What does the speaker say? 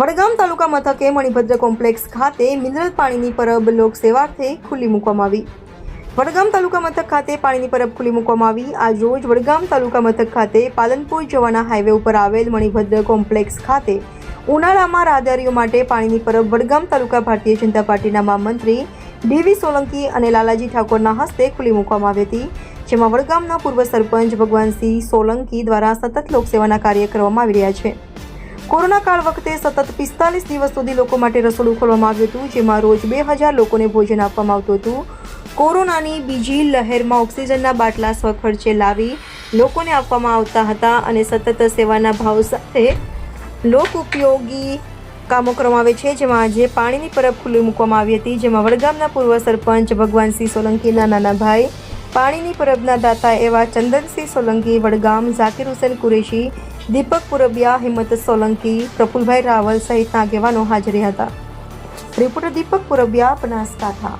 વડગામ તાલુકા મથકે મણિભદ્ર કોમ્પ્લેક્સ ખાતે મિનરલ પાણીની પરબ લોક સેવાર્થે ખુલ્લી મૂકવામાં આવી. વડગામ તાલુકા મથક ખાતે પાણીની પરબ ખુલ્લી મૂકવામાં આવી. આજ રોજ વડગામ તાલુકા મથક ખાતે પાલનપુર જવાના હાઈવે ઉપર આવેલ મણિભદ્ર કોમ્પ્લેક્સ ખાતે ઉનાળામાં રાહદારીઓ માટે પાણીની પરબ વડગામ તાલુકા ભારતીય જનતા પાર્ટીના મહામંત્રી ડીવી સોલંકી અને લાલાજી ઠાકોરના હસ્તે ખુલ્લી મૂકવામાં આવી હતી, જેમાં વડગામના પૂર્વ સરપંચ ભગવાનસિંહ સોલંકી દ્વારા સતત લોકસેવાના કાર્ય કરવામાં આવી રહ્યા છે. કોરોના કાળ વખતે સતત પિસ્તાલીસ દિવસ સુધી લોકો માટે રસોડું ખોલવામાં આવ્યું હતું, જેમાં રોજ બે હજાર લોકોને ભોજન આપવામાં આવતું હતું. કોરોનાની બીજી લહેરમાં ઓક્સિજનના બાટલા સ્વખર્ચે લાવી લોકોને આપવામાં આવતા હતા અને સતત સેવાના ભાવ સાથે લોક ઉપયોગી કામો કરવામાં આવે છે, જેમાં આજે પાણીની પરબ ખુલ્લી મૂકવામાં આવી હતી, જેમાં વડગામના પૂર્વ સરપંચ ભગવાનસિંહ સોલંકીના નાના ભાઈ, પાણીની પરબના દાતા એવા ચંદનસિંહ સોલંકી, વડગામ, ઝાકિર હુસેન કુરેશી દીપક પુરબિયા હિંમત સોલંકી પ્રફુલભાઈ રાવલ સહિતના આગેવાનો હાજરી હતા. રિપોર્ટર દીપક પુરબિયા બનાસકાંઠા.